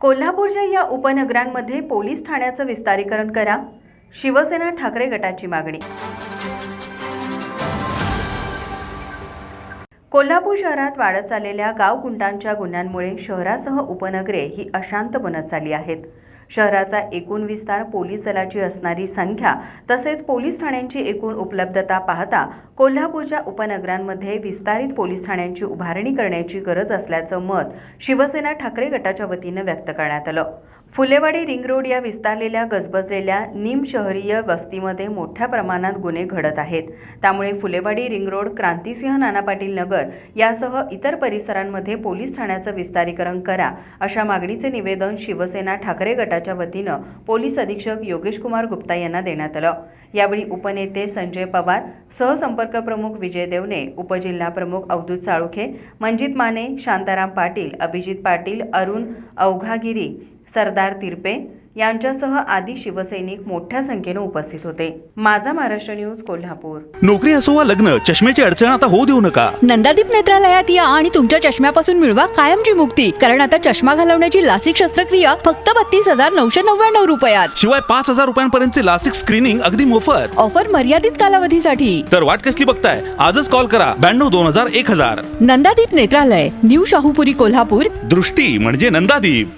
कोल्हापूरच्या या उपनगरांमध्ये पोलीस ठाण्याचं विस्तारीकरण करा. शिवसेना ठाकरे गटाची मागणी. कोल्हापूर शहरात वाढत चाललेल्या गाव कुंटांच्या गुन्ह्यांमुळे शहरासह उपनगरे ही अशांत बनत चालली आहेत. शहराचा एकूण विस्तार पोलीस दलाची असणारी संख्या तसेच पोलीस ठाण्यांची एकूण उपलब्धता पाहता कोल्हापूरच्या उपनगरांमध्ये विस्तारित पोलीस ठाण्यांची उभारणी करण्याची गरज असल्याचं मत शिवसेना ठाकरे गटाच्या वतीनं व्यक्त करण्यात आलं. फुलेवाडी रिंग रोड या विस्तारलेल्या गजबजलेल्या निमशहरीय वस्तीमध्ये मोठ्या प्रमाणात गुन्हे घडत आहेत. त्यामुळे फुलेवाडी रिंग रोड क्रांतिसिंह नाना पाटील नगर यासह इतर परिसरांमध्ये पोलीस ठाण्याचं विस्तारीकरण करा अशा मागणीचे निवेदन शिवसेना ठाकरे गटा गटाच्या वतीनं पोलीस अधीक्षक योगेश कुमार गुप्ता यांना देण्यात आलं. यावेळी उपनेते संजय पवार सहसंपर्क प्रमुख विजय देवने उपजिल्हा प्रमुख अवधूत साळुखे मंजित माने शांताराम पाटील अभिजित पाटील अरुण अवघागिरी सरदार तिरपे यांच्यासह आदी शिवसैनिक मोठ्या संख्येनं उपस्थित होते. माझा महाराष्ट्र न्यूज कोल्हापूर. नोकरी असो वा लग्न चष्म्याची अडचण आता होऊ देऊ नका. नंदादीप नेत्रालयात या आणि तुमच्या चष्म्यापासून मिळवा कायमची मुक्ती. कारण आता चष्मा घालवण्याची लासिक शस्त्रक्रिया फक्त बत्तीस हजार नऊशे नव्याण्णव रुपयात. शिवाय पाच हजार रुपयांपर्यंतचे लासिक स्क्रीनिंग अगदी मोफत. ऑफर मर्यादित कालावधीसाठी. तर वाट कसली बघताय? आजच कॉल करा. ब्याण्णव दोन हजार एक हजार. नंदादीप नेत्रालय. न्यू शाहूपुरी कोल्हापूर. दृष्टी म्हणजे नंदादीप.